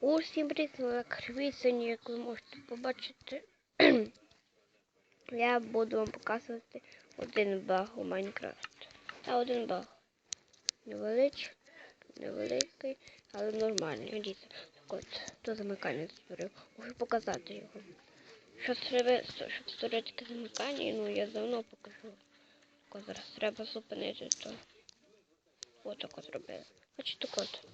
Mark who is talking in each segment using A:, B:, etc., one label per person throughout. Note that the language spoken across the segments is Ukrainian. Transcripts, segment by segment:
A: Усім на криві як ви можете побачити, я буду вам показувати один баг у Майнкрафт. Та один баг. Невеличкий, невеликий, але нормальний. Дійсно. Так от, то замикання створив. Можу показати його. Що треба, щоб створити таке замикання, ну я давно покажу. Так от зараз треба зупинити то. Ось так от робили. Бачите, так от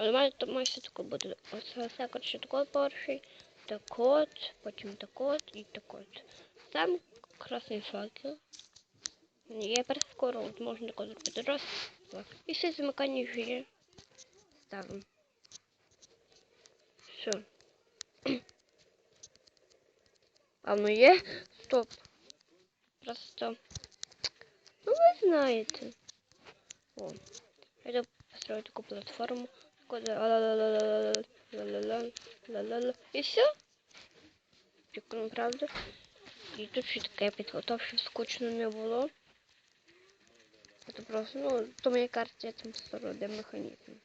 A: але має, то має все таке буде. Ось все коротше такий перший, так от, потім так от. Там красный факел. Я перескоро от можна таке зробити. Раз, два. І все замыкание жили. Ставим. Все. А ну я? Стоп. Просто. Ну вы знаете. О. Я построил такую платформу. И все. Прикольно, правда? І тут ще таке вот вообще скучно не было. Это просто, ну, то моя карта я там механизм. механізм.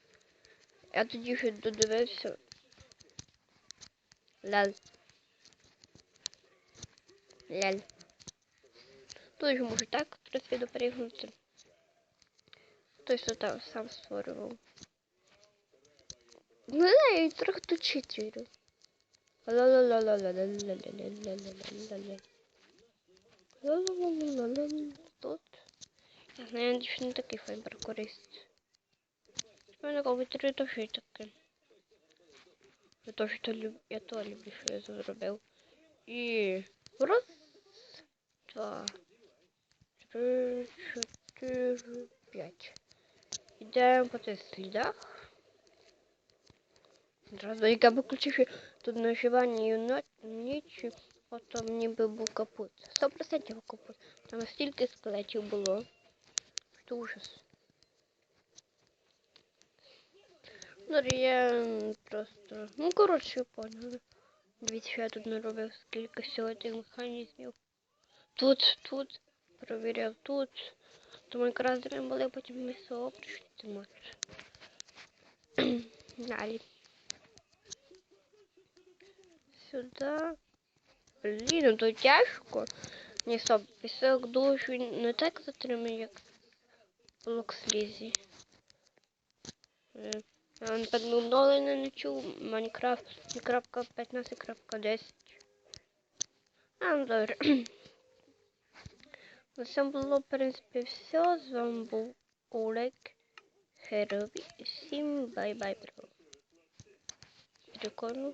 A: Я еще ще додивився. Ляль. Ляль. Тут может так трохи допригнути. Той, що там сам створював. Ну не знаю, трохи точить вірю. Тут. Я знаю, що не такий файбер користь. У мене комп'ютер теж такий. Я теж то люблю, я то люблю, що я зробив. І раз, два, три, чотири, п'ять. Йдемо по тих слідах. Зразу як я виключив тут ночування і ніч, ото ніби був капут. 100% капут. Там стільки скелетів було. Що ужас. Ну я просто... Ну коротше поняли. Дивіться, я тут наробив, скільки всього тих механізмів. Тут, тут, провіряв тут. Тому якраз дрем були, потім ми прийшли, ти можеш. Далі сюди. Блін, ну то тяжко. Ні, стоп, пісок душ він не так затримує, як локслізі. Поднули е, ну, на ночу Майнкрафт 15.10. А, ну добре. На цьому було, в принципі, все. З вами був Олег Херові. Всім бай-бай, Прикольно.